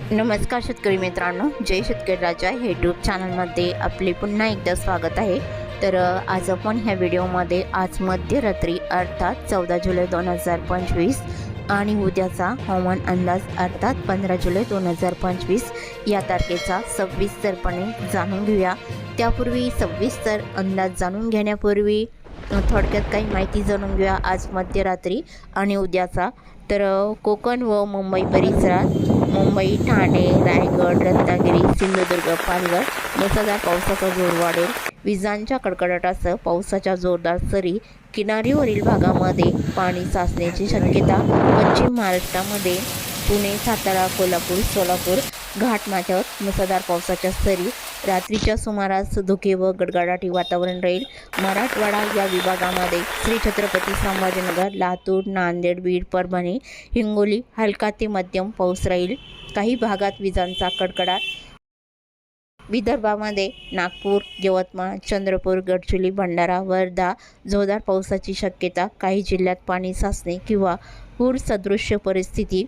नमस्कार शेतकरी मित्रांनो जय शेतकरी राजा. हे यूट्यूब चॅनलमध्ये आपले पुन्हा एकदा स्वागत आहे. तर आज आपण ह्या व्हिडिओमध्ये आज मध्यरात्री अर्थात चौदा जुलै दोन हजार पंचवीस आणि उद्याचा हवामान अंदाज अर्थात पंधरा जुलै दोन हजार पंचवीस या तारखेचा सविस्तरपणे जाणून घेऊया. त्यापूर्वी सविस्तर अंदाज जाणून घेण्यापूर्वी थोडक्यात काही माहिती जाणून घेऊया आज मध्यरात्री आणि उद्याचा. तर कोकण व मुंबई परिसरात मुंबई ठाणे रायगड रत्नागिरी सिंधुदुर्ग पालघर मुसळधार पावसाचा जोर वाढेल. विजांच्या कडकडाटासह पावसाच्या जोरदार सरी किनारीवरील भागामध्ये पाणी साचण्याची शक्यता पश्चिम महाराष्ट्रामध्ये पुणे सातारा कोल्हापूर सोलापूर घाटमाथ्यावर मुसळधार पावसाच्या सरी रात्रीच्या सुमारास धुके व गडगडाटी वातावरण राहील. मराठवाडा या विभागामध्ये श्री छत्रपती संभाजीनगर लातूर नांदेड बीड परभणी हिंगोली हलका ते मध्यम पाऊस राहील. काही भागात विजांचा कडकडाट. विदर्भामध्ये नागपूर यवतमाळ चंद्रपूर गडचिरोली भंडारा वर्धा जोरदार पावसाची शक्यता. काही जिल्ह्यात पाणी साचणे किंवा पूर सदृश्य परिस्थिती.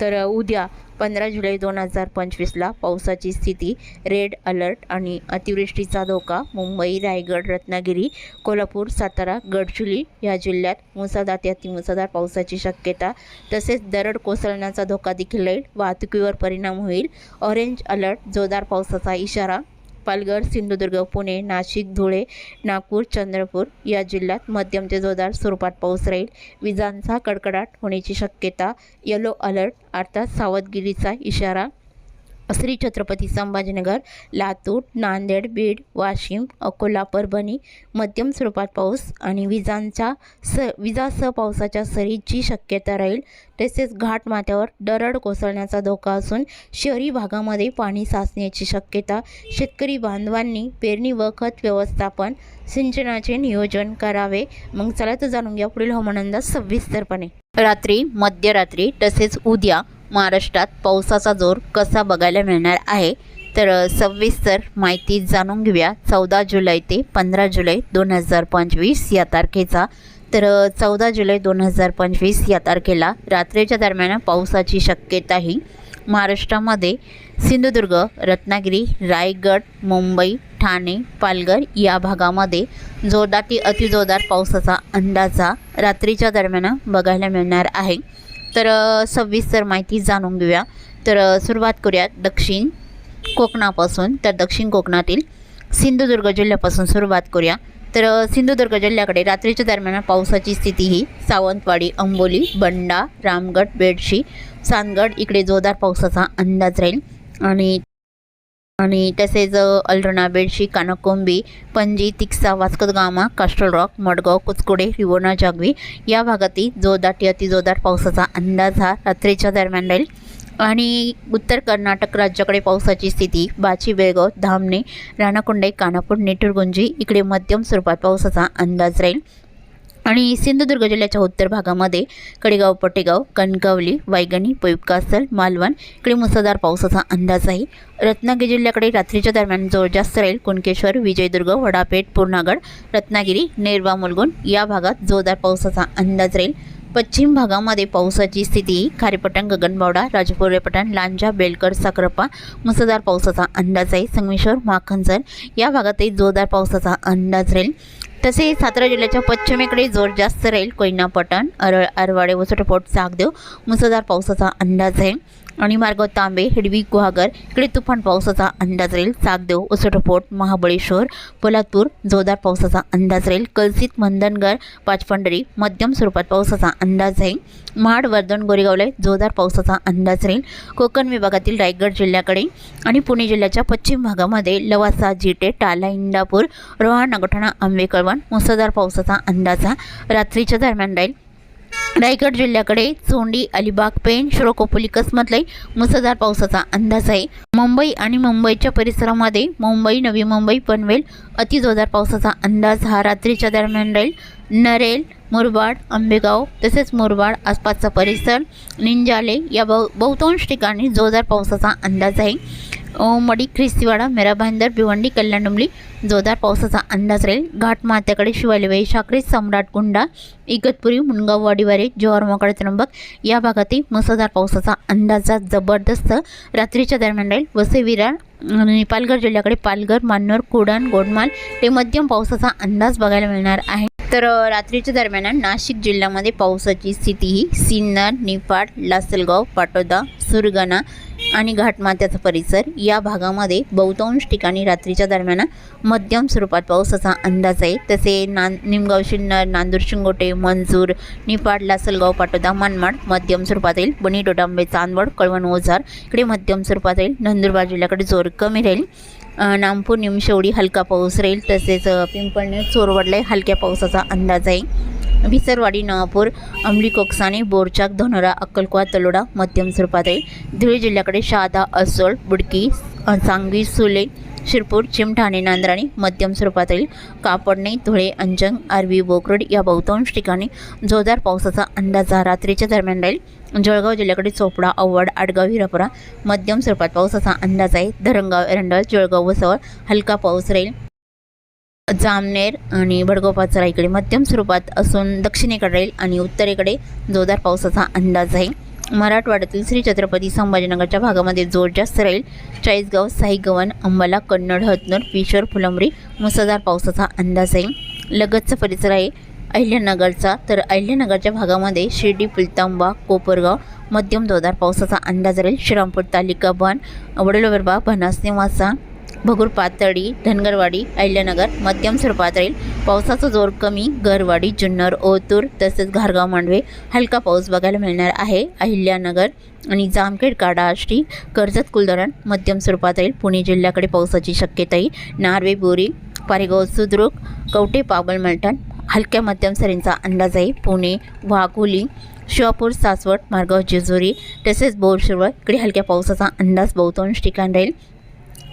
तर उद्या पंधरा जुलै दोन हजार पंचवीसला पावसाची स्थिती रेड अलर्ट आणि अतिवृष्टीचा धोका मुंबई रायगड रत्नागिरी कोल्हापूर सातारा गडचुली या जिल्ह्यात मुसळधार ते अतिमुसळधार पावसाची शक्यता. तसेच दरड कोसळण्याचा धोका देखील राहील. वाहतुकीवर परिणाम होईल. ऑरेंज अलर्ट जोरदार पावसाचा इशारा पालघर सिंधुदुर्ग पुणे नाशिक धुळे नागपूर चंद्रपूर या जिल्ह्यात मध्यम ते जोरदार स्वरूपात पाऊस राहील. विजांचा कडकडाट होण्याची शक्यता येलो अलर्ट अर्थात सावधगिरीचा इशारा श्री छत्रपती संभाजीनगर लातूर नांदेड बीड वाशिम अकोला परभणी मध्यम स्वरूपात पाऊस आणि विजांचा स विजासह पावसाच्या सरीची शक्यता राहील. तसेच घाटमाथ्यावर दरड कोसळण्याचा धोका असून शहरी भागामध्ये पाणी साचण्याची शक्यता शेतकरी बांधवांनी पेरणी व खत व्यवस्थापन सिंचनाचे नियोजन करावे. मग चला तर जाणून घ्या पुढील हवामान अंदाज सविस्तरपणे. रात्री मध्यरात्री तसेच उद्या महाराष्ट्रात पावसाचा जोर कसा बघायला मिळणार आहे? तर सविस्तर माहिती जाणून घेऊया. चौदा जुलै ते पंधरा जुलै दोन हजार पंचवीस या तारखेचा. तर चौदा जुलै दोन हजार पंचवीस या तारखेला रात्रीच्या दरम्यान पावसाची शक्यताही महाराष्ट्रामध्ये सिंधुदुर्ग रत्नागिरी रायगड मुंबई ठाणे पालघर या भागामध्ये जोरदार ते अतिजोरदार पावसाचा अंदाजा रात्रीच्या दरम्यान बघायला मिळणार आहे. तर सविस्तर माहिती जाणून घेऊया. तर सुरुवात करूया दक्षिण कोकणापासून. तर दक्षिण कोकणातील सिंधुदुर्ग जिल्ह्यापासून सुरुवात करूया. तर सिंधुदुर्ग जिल्ह्याकडे रात्रीच्या दरम्यान पावसाची स्थिती ही सावंतवाडी अंबोली बंडा रामगड बेडशी चांदगड इकडे जोरदार पावसाचा अंदाज राहील. आणि आणि तसेच अ, बेडशी कानकोंबी पणजी तिक्सा वास्कोदगामा कास्टल रॉक मडगाव कुचकुडे रिवोना जागवी या भागातील जोरदार ते अतिजोरदार पावसाचा अंदाज हा रात्रीच्या दरम्यान राहील. आणि उत्तर कर्नाटक राज्याकडे पावसाची स्थिती बाची बेळगाव धामणे राणाकुंडे कानापूर नेटुरगुंजी इकडे मध्यम स्वरूपात पावसाचा अंदाज राहील. आणि सिंधुदुर्ग जिल्ह्याच्या उत्तर भागामध्ये कडेगाव पटेगाव कणकवली वायगणी पैपकासल मालवण इकडे मुसळधार पावसाचा अंदाज आहे. रत्नागिरी जिल्ह्याकडे रात्रीच्या दरम्यान जोर जास्त राहील. कुणकेश्वर विजयदुर्ग वडापेठ पूर्णागड रत्नागिरी नेरवा मुलगुण या भागात जोरदार पावसाचा अंदाज राहील. पश्चिम भागामध्ये पावसाची स्थिती खारेपटण गगनबावडा राजपुरेपटण लांजा बेलकर साखरप्पा मुसळधार पावसाचा अंदाज आहे. संगमेश्वर माखनसर या भागातही जोरदार पावसाचा अंदाज राहील. तसेच सातारा जिल्ह्याच्या पश्चिमेकडे जोर जास्त राहील कोयना पटण अरळ आरवाडे वसटपोट सागदेव मुसळधार पावसाचा अंदाज आहे. आणि मार्गाव तांबे हिडवी गुहागर इकडे तुफान पावसाचा अंदाज राहील. सागदेव उसटपोट महाबळेश्वर पोलादपूर जोरदार पावसाचा अंदाज राहील. कलसित मंदनगर पाचपंढरी मध्यम स्वरूपात पावसाचा अंदाज आहे. महाड वर्धन गोरेगावला जोरदार पावसाचा अंदाज राहील. कोकण विभागातील रायगड जिल्ह्याकडे आणि पुणे जिल्ह्याच्या पश्चिम भागामध्ये लवासा जिटे टाला इंदापूर रोहा नगठाणा आंबेकळवण मुसळधार पावसाचा हा रात्रीच्या दरम्यान राहील. रायगड जिल्ह्याकडे चोंडी अलिबाग पेण श्रोकोपोली कसमतलाई मुसळधार पावसाचा अंदाज आहे. मुंबई आणि मुंबईच्या परिसरामध्ये मुंबई नवी मुंबई पनवेल अतिजोरदार पावसाचा अंदाज हा रात्रीच्या दरम्यान राहील. नरेल मुरबाड आंबेगाव तसेच मुरबाड आसपासचा परिसर निंजाले या बहु बहुतांश ठिकाणी जोरदार पावसाचा अंदाज आहे. अ, मडी ख्रिस्तीवाडा मेरा भाईंदर भिवंडी कल्याण डोंबली जोरदार पावसाचा अंदाज राहील. घाट मात्याकडे शिवालेवाई शाकरे सम्राट गुंडा इगतपुरी मुनगाव वाडीवारे जवाहर मोकळे त्र्यंबक या भागातही मुसळधार पावसाचा अंदाजा जबरदस्त रात्रीच्या दरम्यान राहील. वसे विरार आणि पालघर जिल्ह्याकडे पालघर मान्नर कुडण गोडमाल ते मध्यम पावसाचा अंदाज बघायला मिळणार आहे. तर रात्रीच्या दरम्यान नाशिक जिल्ह्यामध्ये पावसाची स्थिती ही सिन्नर निफाड लासलगाव पाटोदा सुरगाणा आणि घाटमात्याचा परिसर या भागामध्ये बहुतांश ठिकाणी रात्रीच्या दरम्यान मध्यम स्वरूपात पावसाचा अंदाज आहे. तसे नान निमगाव शिन्नर नांदूर शिंगोटे मंजूर निफाड लासलगाव पाटोदा मनमाड मध्यम स्वरूपात येईल बनी डोडांबे चांदवड कळवण ओझार. इकडे मध्यम स्वरूपात येईल नंदुरबार जिल्ह्याकडे जोर कमी राहील. नामपूर नागपूर निमशेवडी हलका पाऊस राहील तसेच पिंपळने पिंपळनेर चोरवडला हलक्या पावसाचा अंदाज आहे. विसरवाडी नवापूर अंबली कोकसाने बोरचाक धनोरा अक्कलकुवा तलोडा मध्यम स्वरूपात आहे. धुळे जिल्ह्याकडे शहादा असोळ बुडकी सांगवी सुले शिरपूर चिमठाणे नांद्राणी मध्यम स्वरूपात येईल कापडणे धुळे अंजंग आरवी बोकरड या बहुतांश ठिकाणी जोरदार पावसाचा अंदाज हा रात्रीच्या दरम्यान राहील. जळगाव जिल्ह्याकडे चोपडा अवड आडगाव हिरापुरा मध्यम स्वरूपात पावसाचा अंदाज आहे. धरणगाव एरंडळ जळगाव वसवळ हलका पाऊस राहील. जामनेर आणि भडगाव इकडे मध्यम स्वरूपात असून दक्षिणेकडे राहील आणि उत्तरेकडे जोरदार पावसाचा अंदाज आहे. मराठवाड्यातील श्री छत्रपती संभाजीनगरच्या भागामध्ये जोर जास्त राहील. चाळीसगाव साईगवन अंबाला कन्नड हतनूर पिशोर फुलंबरी मुसळधार पावसाचा अंदाज आहे. लगतचा परिसर आहे. अहिल्यानगरचा. तर अहिल्यानगरच्या भागामध्ये शिर्डी पुलतांबा कोपरगाव मध्यम जोरदार पावसाचा अंदाज राहील. श्रीरामपूर तालिका बन वडलोबरबा भनास निवासा भगूर पातळी धनगरवाडी अहिल्यानगर मध्यम स्वरूपात राहील. पावसाचा जोर कमी गरवाडी जुन्नर ओतूर तसेच घारगाव मांडवे हलका पाऊस बघायला मिळणार आहे. अहिल्यानगर आणि जामखेड काडा आष्टी कर्जत कुलधरण मध्यम स्वरूपात राहील. पुणे जिल्ह्याकडे पावसाची शक्यताही. नार्वे बोरी पारेगाव सुद्रुक कवटे पाबल मलठण हलक्या मध्यम सरींचा अंदाज आहे पुणे वाघोली शिवापूर सासवड मार्गाव जेजुरी तसेच बोरशिरवळ इकडे हलक्या पावसाचा अंदाज बहुतांश ठिकाण राहील.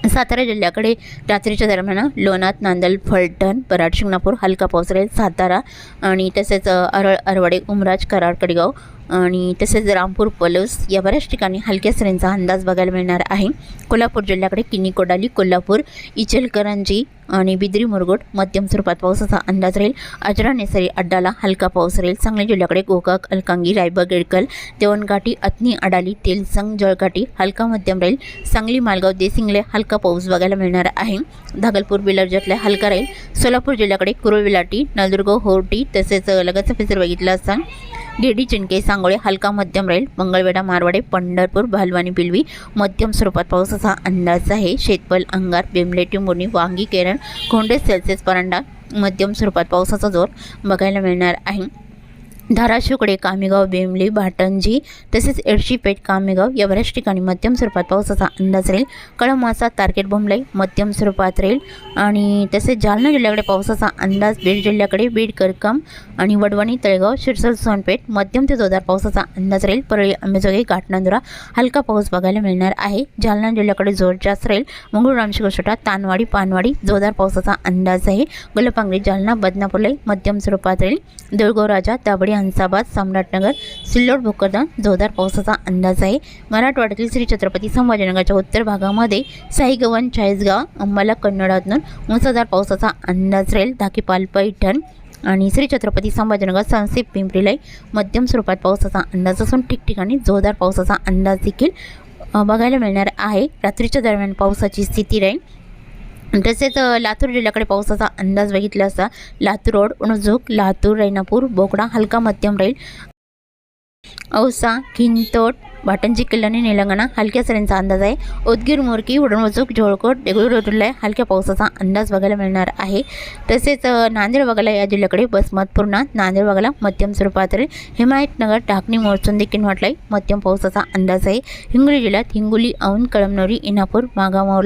सातारा जिल्ह्याकडे रात्रीच्या दरम्यान लोणात नांदल फलटण बराड शिंगणापूर हलका पाऊस राहील. सातारा आणि तसेच अरळ अरवडे उमराज कराड कडगाव आणि तसेच रामपूर पलूस या बऱ्याच ठिकाणी हलक्या सरींचा अंदाज बघायला मिळणार आहे. कोल्हापूर जिल्ह्याकडे किनी कोडाली कोल्हापूर इचलकरंजी आणि बिद्री मुरगोट मध्यम स्वरूपात पावसाचा अंदाज राहील. अजरा नेसरी अड्डाला हलका पाऊस राहील. सांगली जिल्ह्याकडे गोकाक अलकांगी रायबग गेडकल देवणघाटी अत्नी अडाली तेलसंग जळघाटी हलका मध्यम राहील. सांगली मालगाव देसिंगले हलका पाऊस बघायला मिळणार आहे. धागलपूर बिलर्जातल्या हलका राहील. सोलापूर जिल्ह्याकडे कुरुविलाटी नलदुर्ग होर्टी तसेच लगतचा फिसर बघितला असता गेडी चिंके सांगोळे हलका मध्यम राहील मंगळवेढा मारवाडे पंढरपूर भालवानी पिलवी मध्यम स्वरूपात पावसाचा अंदाज आहे. शेतपल अंगार बेमले टिंबोनी वांगी केरळ खोंडे सेल्सिअस परांडा मध्यम स्वरूपात पावसाचा जोर बघायला मिळणार आहे. धाराशिवकडे कामेगाव बेमली भाटंजी तसेच एडशीपेठ कामेगाव या बऱ्याच ठिकाणी मध्यम स्वरूपात पावसाचा अंदाज राहील. कळमासा तारकेट बोंबलाई मध्यम स्वरूपात राहील. आणि तसेच जालना जिल्ह्याकडे पावसाचा अंदाज बीड जिल्ह्याकडे बीड करकम आणि वडवणी तळेगाव शिरसल सोनपेठ मध्यम ते जोरदार पावसाचा अंदाज राहील. परळी अंबेजोगाई घाटनांदुरा हलका पाऊस बघायला मिळणार आहे. जालना जिल्ह्याकडे जोर जास्त राहील. मंगळूर रामशिकोशोटा तानवाडी पानवाडी जोरदार पावसाचा अंदाज आहे. गुलपांगरी जालना बदनापूरलाई मध्यम स्वरूपात राहील. देऊळगाव राजा दाबडी हंसाबाद सम्राटनगर सिल्लोड भोकरदान जोरदार पावसाचा अंदाज आहे. मराठवाड्यातील श्री छत्रपती संभाजीनगरच्या उत्तर भागामध्ये साईगवन चाळीसगाव अंबाला कन्नडातून मुसळधार पावसाचा अंदाज राहील. धाकीपाल पैठण आणि श्री छत्रपती संभाजीनगर संसेप पिंपरीलाई मध्यम स्वरूपात पावसाचा अंदाज असून ठिकठिकाणी जोरदार पावसाचा अंदाज देखील बघायला मिळणार आहे. रात्रीच्या दरम्यान पावसाची स्थिती राहील. तसेच लातूर जिल्ह्याकडे पावसाचा अंदाज बघितला असता लातूर रोड उणजूक लातूर रैनापूर बोकडा हलका मध्यम राहील औसा खिंतोड भाटांची किल्ल्याने निलंगणा हलक्या सरींचा अंदाज आहे उदगीर मोरकी उडणवचूक जोळकोट देगलूर रोडला हलक्या पावसाचा अंदाज बघायला मिळणार आहे तसेच नांदेड बघायला या जिल्ह्याकडे बसमतपूर्णा नांदेड बघायला मध्यम स्वरूपातील हिमायतनगर टाकणी मोरचुंदी किनवाटलाई मध्यम पावसाचा अंदाज आहे हिंगोली जिल्ह्यात हिंगोली औंध कळमनोरी इनापूर मागाव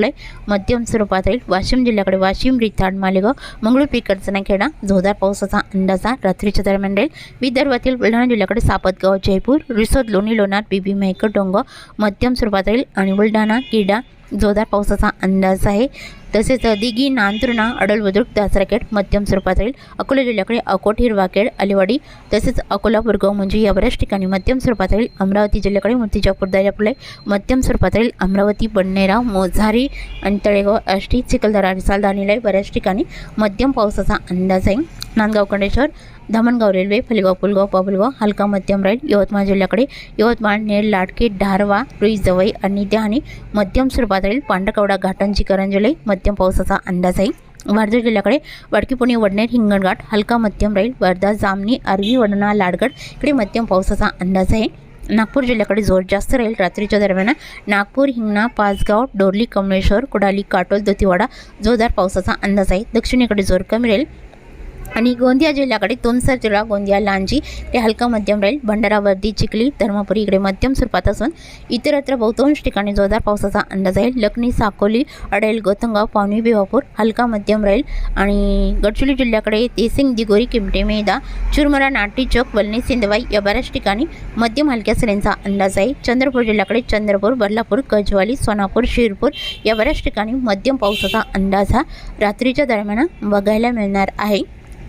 मध्यम स्वरूपात राहील वाशिम जिल्ह्याकडे वाशिम रिथाड मालेगाव मंगळूर पिकरचना खेडा जोरदार पावसाचा अंदाज रात्रीच्या दरम्यान राहील विदर्भातील बुलढाणा जिल्ह्याकडे सापतगाव जयपूर रिसोद लोणी लोणार बीबी मेहकर मध्यम स्वरूपात राहील आणि बुलढाणा किडा जोरदार पावसाचा अंदाज आहे. तसेच दिघी नांदुर्णा अडल बुद्रुक दासराखेड मध्यम स्वरूपात राहील अकोला जिल्ह्याकडे अकोट हिरवाखेड अलिवाडी तसेच अकोला बुरगाव म्हणजे या बऱ्याच ठिकाणी मध्यम स्वरूपात राहील अमरावती जिल्ह्याकडे मूर्तिजापूर दर्यापुले मध्यम स्वरूपात राहील अमरावती बडनेरा मोझारी आणि तळेगाव आष्टी चिखलदरा आणि बऱ्याच ठिकाणी मध्यम पावसाचा अंदाज आहे. नांदगाव कंडेश्वर धामणगाव रेल्वे फलिगाव पुलगाव पापुलगाव हलका मध्यम राहील यवतमाळ जिल्ह्याकडे. यवतमाळ नेर लाटके धारवा रुई जवई आणि डहाणी मध्यम स्वरूपात राहील पांढरकवडा घाटांची करंजले मध्यम पावसाचा अंदाज आहे. वर्धा जिल्ह्याकडे वडकी पुणे वडनेर हिंगणघाट हलका मध्यम राहील वर्धा जामणी अरवी वडणा लाडगड इकडे मध्यम पावसाचा अंदाज आहे. नागपूर जिल्ह्याकडे जोर जास्त राहील रात्रीच्या दरम्यान. नागपूर हिंगणा पाचगाव डोरली कमळेश्वर कुडाली काटोल दोतीवाडा जोरदार पावसाचा अंदाज आहे. दक्षिणेकडे जोर कमी राहील. आणि गोंदिया जिल्ह्याकडे तुमसर जिल्हा गोंदिया लांजी ते हलका मध्यम राहील भंडारा वर्दी चिखली धर्मपुरी इकडे मध्यम स्वरूपात असून इतरत्र बहुतांश ठिकाणी जोरदार पावसाचा अंदाज आहे. लखनी साकोली अडेल गोतंगाव पावनी बिवापूर हलका मध्यम राहील आणि गडचिरोली जिल्ह्याकडे तेसिंग दिगोरी किमटे मेदा चुरमरा नाटी चौक वलनी सिंधवाई या बऱ्याच ठिकाणी मध्यम हलक्या सरींचा अंदाज आहे. चंद्रपूर जिल्ह्याकडे चंद्रपूर बदलापूर गजवाली सोनापूर शिरपूर या बऱ्याच ठिकाणी मध्यम पावसाचा अंदाज हा रात्रीच्या दरम्यान बघायला मिळणार आहे.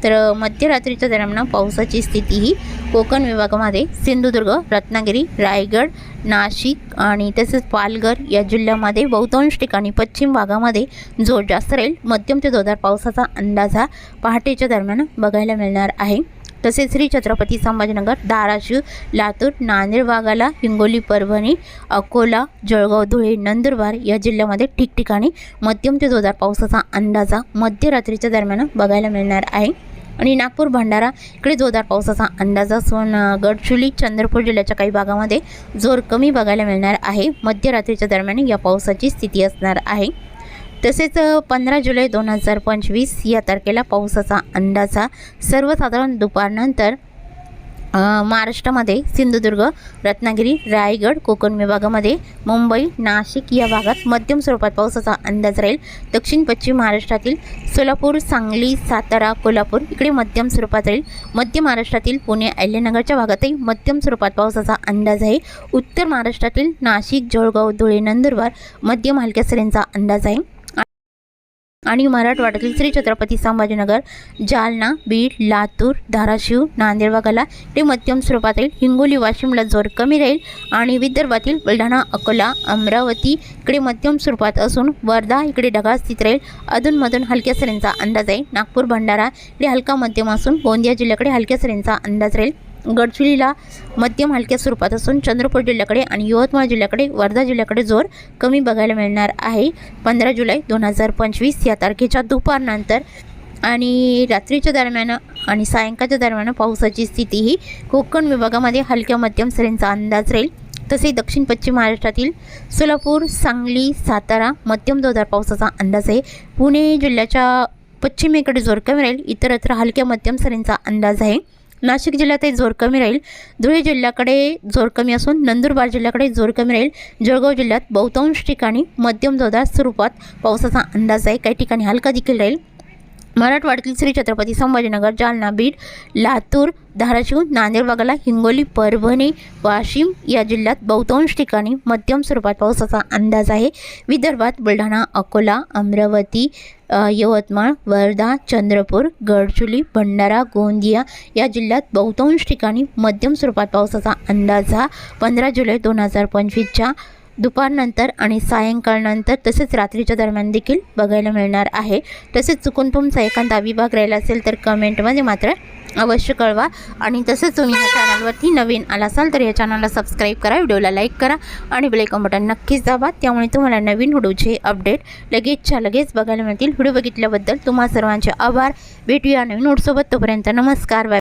तर मध्यरात्रीच्या दरम्यान पावसाची स्थिती ही कोकण विभागामध्ये सिंधुदुर्ग रत्नागिरी रायगड नाशिक आणि तसेच पालघर या जिल्ह्यामध्ये बहुतांश ठिकाणी पश्चिम भागामध्ये जोर जास्त राहील. मध्यम ते जोरदार पावसाचा अंदाज हा पहाटेच्या दरम्यान बघायला मिळणार आहे. तसेच श्री छत्रपती संभाजीनगर धाराशिव लातूर नांदेड भागाला हिंगोली परभणी अकोला जळगाव धुळे नंदुरबार या जिल्ह्यामध्ये ठिकठिकाणी मध्यम ते जोरदार पावसाचा अंदाजा मध्यरात्रीच्या दरम्यान बघायला मिळणार आहे. आणि नागपूर भंडारा इकडे जोरदार पावसाचा अंदाज असून गडचुली गडचिरोली चंद्रपूर जिल्ह्याच्या काही भागामध्ये जोर कमी बघायला मिळणार आहे. मध्यरात्रीच्या दरम्यान या पावसाची स्थिती असणार आहे. तसेच पंधरा जुलै दोन हजार पंचवीस या तारखेला पावसाचा अंदाजा सर्वसाधारण दुपारनंतर महाराष्ट्रामध्ये सिंधुदुर्ग रत्नागिरी रायगड कोकण विभागामध्ये मुंबई नाशिक या भागात मध्यम स्वरूपात पावसाचा अंदाज राहील. दक्षिण पश्चिम महाराष्ट्रातील सोलापूर सांगली सातारा कोल्हापूर इकडे मध्यम स्वरूपात राहील. मध्य महाराष्ट्रातील पुणे अहिल्यानगरच्या भागातही मध्यम स्वरूपात पावसाचा अंदाज आहे. उत्तर महाराष्ट्रातील नाशिक जळगाव धुळे नंदुरबार मध्यम हलक्या सरींचा अंदाज आहे. आणि मराठवाड्यातील श्री छत्रपती संभाजीनगर जालना बीड लातूर धाराशिव नांदेड भागाला ते मध्यम स्वरूपात राहील हिंगोली वाशिमला जोर कमी राहील आणि विदर्भातील बुलढाणा अकोला अमरावती इकडे मध्यम स्वरूपात असून वर्धा इकडे ढगाळ स्थित राहील. अधूनमधून हलक्या सरींचा अंदाज आहे. नागपूर भंडारा इकडे हलका मध्यम असून गोंदिया जिल्ह्याकडे हलक्या सरींचा अंदाज राहील. गडचिरोलीला मध्यम हलक्या स्वरूपात असून चंद्रपूर जिल्ह्याकडे आणि यवतमाळ जिल्ह्याकडे वर्धा जिल्ह्याकडे जोर कमी बघायला मिळणार आहे. पंधरा जुलै दोन हजार पंचवीस या तारखेच्या दुपारनंतर आणि रात्रीच्या दरम्यान आणि सायंकाळच्या दरम्यान पावसाची स्थिती ही कोकण विभागामध्ये हलक्या मध्यम सरींचा अंदाज राहील. तसे दक्षिण पश्चिम महाराष्ट्रातील सोलापूर सांगली सातारा मध्यम जोरदार पावसाचा अंदाज आहे. पुणे जिल्ह्याच्या पश्चिमेकडे जोर कमी राहील. इतरत्र हलक्या मध्यम सरींचा अंदाज आहे. नाशिक जिल्ह्यातही जोर कमी राहील. धुळे जिल्ह्याकडे जोर कमी असून नंदुरबार जिल्ह्याकडे जोर कमी राहील. जळगाव जिल्ह्यात बहुतांश ठिकाणी मध्यम जोरदार स्वरूपात पावसाचा अंदाज आहे. काही ठिकाणी हलका देखील राहील. मराठवाड्यातील श्री छत्रपती संभाजीनगर जालना बीड लातूर धाराशिव नांदेड वगळा हिंगोली परभणी वाशिम या जिल्ह्यात बहुतांश ठिकाणी मध्यम स्वरूपात पावसाचा अंदाज आहे. विदर्भात बुलढाणा अकोला अमरावती यवतमाळ वर्धा चंद्रपूर गडचुली भंडारा गोंदिया या जिल्ह्यात बहुतांश ठिकाणी मध्यम स्वरूपात पावसाचा अंदाज हा पंधरा जुलै दोन हजार पंचवीसच्या दुपारनंतर आणि सायंकाळनंतर तसेच रात्रीच्या दरम्यान देखील बघायला मिळणार आहे. तसेच चुकून तुमचा एखादा विभाग राहिला असेल तर कमेंटमध्ये मात्र अवश्य कळवा. आणि तसंच तुम्ही ह्या चॅनलवरती नवीन आला असाल तर या चॅनलला सबस्क्राईब करा व्हिडिओला लाईक करा आणि बेलायकॉन बटन नक्कीच दाबा. त्यामुळे तुम्हाला नवीन व्हिडिओचे अपडेट लगेचच्या लगेच बघायला मिळतील. व्हिडिओ बघितल्याबद्दल तुम्हा सर्वांचे आभार. भेटूया नवीन व्हिडिओसोबत. तोपर्यंत नमस्कार. बाय.